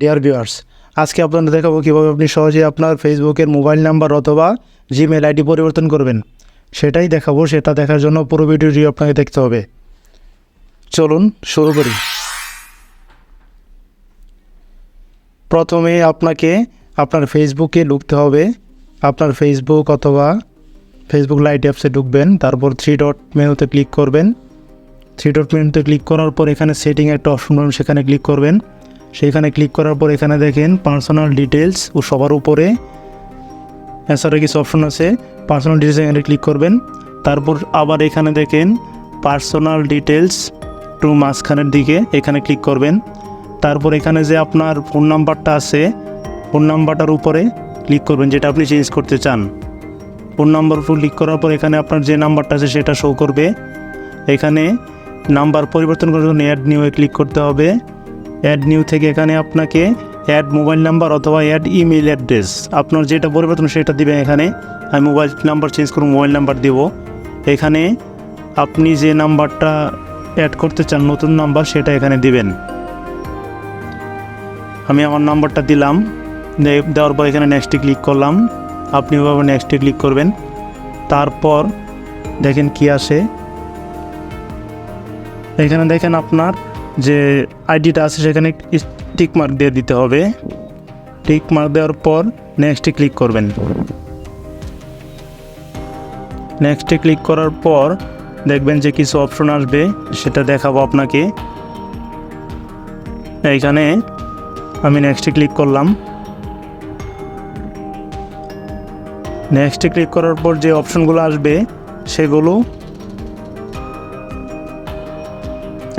Dear viewers আজকে আপনাদের দেখাবো কীভাবে আপনি সহজে আপনার ফেসবুকের মোবাইল নাম্বার অথবা জিমেল আইডি পরিবর্তন করবেন। সেটাই দেখাবো, সেটা দেখার জন্য পুরো ভিডিওটি আপনাকে দেখতে হবে। চলুন, শুরু করি। প্রথমে আপনাকে আপনার ফেসবুকে ঢুকতে হবে। আপনার ফেসবুক অথবা ফেসবুক লাইট অ্যাপসে ঢুকবেন, তারপর থ্রি ডট মেনুতে ক্লিক করবেন। থ্রি ডট মেনুতে ক্লিক করার পর এখানে সেটিং একটা অপশন সেখানে ক্লিক করবেন। সেইখানে ক্লিক করার পর এখানে দেখেন পার্সোনাল ডিটেলস ও সবার উপরে। এছাড়া কিছু অপশন আছে। পার্সোনাল ডিটেলস এখানে ক্লিক করবেন। তারপর আবার এখানে দেখেন পার্সোনাল ডিটেলস টু মাঝখানের দিকে এখানে ক্লিক করবেন। তারপর এখানে যে আপনার ফোন নাম্বারটা আছে ফোন নাম্বারটার উপরে ক্লিক করবেন, যেটা আপনি চেঞ্জ করতে চান। ফোন নাম্বার উপর ক্লিক করার পর এখানে আপনার যে নাম্বারটা আছে সেটা শো করবে। এখানে নাম্বার পরিবর্তন করার জন্য অ্যাড নিউয়ে ক্লিক করতে হবে। অ্যাড নিউ থেকে এখানে আপনাকে অ্যাড মোবাইল নাম্বার অথবা অ্যাড ইমেল অ্যাড্রেস আপনার যেটা পরিবর্তন সেটা দিবেন এখানে। আমি মোবাইল নাম্বার চেঞ্জ করব মোবাইল নাম্বার দেব। এখানে আপনি যে নাম্বারটা অ্যাড করতে চান, নতুন নাম্বার, সেটা এখানে দিবেন। আমি আমার নাম্বারটা দিলাম। দেওয়ার পর এখানে নেক্সটে ক্লিক করলাম। আপনি ওভাবে নেক্সটে ক্লিক করবেন। তারপর দেখেন কি আসে। এখানে দেখেন আপনার যে আইডিটা আছে সেখানে টিক মার্ক দিয়ে দিতে হবে। টিক মার্ক দেওয়ার পর নেক্সটে ক্লিক করবেন। নেক্সটে ক্লিক করার পর দেখবেন যে কিছু অপশন আসবে, সেটা দেখাবো আপনাকে। এইখানে আমি নেক্সটে ক্লিক করলাম। নেক্সটে ক্লিক করার পর যে অপশনগুলো আসবে, সেগুলো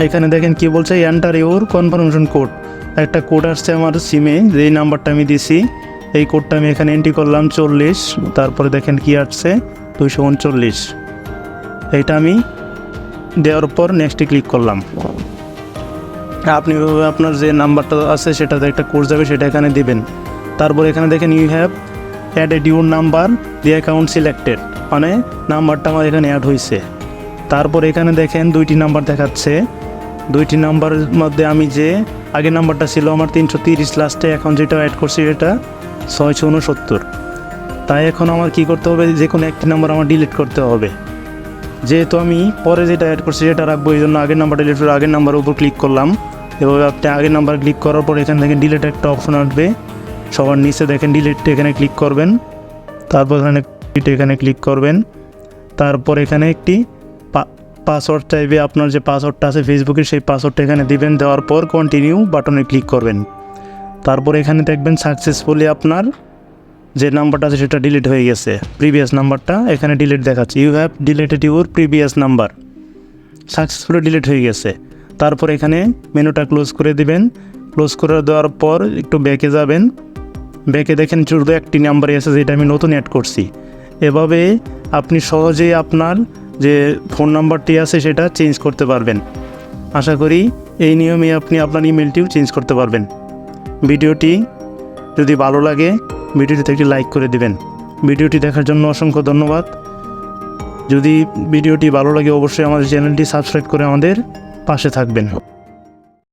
এখানে দেখেন কি বলছে এন্টার ইউর কনফার্মেশন কোড একটা কোড আসছে আমার সিমে যেই নাম্বারটা আমি দিছি, এই কোডটা আমি এখানে এন্ট্রি করলাম চল্লিশ, তারপরে দেখেন কি আসছে, দুইশো উনচল্লিশ। এইটা আমি দেওয়ার পর নেক্সটে ক্লিক করলাম। আপনি আপনার যে নাম্বারটা আছে, সেটাতে একটা কোর্স যাবে, সেটা এখানে দিবেন। তারপর এখানে দেখেন you have added your number the account selected মানে নাম্বারটা আমার এখানে অ্যাড হয়েছে তারপর এখানে দেখেন দুইটি নাম্বার দেখাচ্ছে দুইটি নাম্বারের মধ্যে আমি যে, আগের নাম্বারটা ছিল আমার তিনশো তিরিশ লাস্টে এখন যেটা অ্যাড করছি এটা ছয়শো উনসত্তর। তাই এখন আমার কি করতে হবে? যে কোনো একটি নাম্বার আমার ডিলিট করতে হবে। যেহেতু আমি পরে যেটা অ্যাড করছি সেটা রাখব, এই জন্য আগের নাম্বার ডিলিট করে আগের নাম্বারের উপর ক্লিক করলাম। এভাবে আপনি আগের নাম্বার ক্লিক করার পর এখান থেকে ডিলিট একটা অপশন আসবে। সবার নিচে দেখেন ডিলিট এখানে ক্লিক করবেন। তারপর এখানে এখানে ক্লিক করবেন। তারপর এখানে একটি পাসওয়ার্ড চাইবে আপনার যে পাসওয়ার্ডটা আছে ফেসবুকের সেই পাসওয়ার্ডটা এখানে দিবেন। দেওয়ার পর কন্টিনিউ বাটনে ক্লিক করবেন। তারপর এখানে দেখবেন সাকসেসফুলি আপনার যে নাম্বারটা আছে, সেটা ডিলিট হয়ে গেছে। প্রিভিয়াস নাম্বারটা এখানে ডিলিট দেখাচ্ছে। You have deleted your previous number successfully delete হয়ে গেছে। তারপর এখানে মেনুটা ক্লোজ করে দিবেন। ক্লোজ করে দেওয়ার পর একটু ব্যাকে যাবেন। ব্যাকে দেখেন শুধু একটি নাম্বারই আছে, যেটা আমি নতুন অ্যাড করছি। এভাবে আপনি সহজেই আপনার যে ফোন নাম্বারটি আছে সেটা চেঞ্জ করতে পারবেন। আশা করি এই নিয়মে আপনি আপনার ইমেলটিও চেঞ্জ করতে পারবেন। ভিডিওটি যদি ভালো লাগে, ভিডিওটিতে একটি লাইক করে দিবেন। ভিডিওটি দেখার জন্য অসংখ্য ধন্যবাদ। যদি ভিডিওটি ভালো লাগে, অবশ্যই আমাদের চ্যানেলটি সাবস্ক্রাইব করে আমাদের পাশে থাকবেন।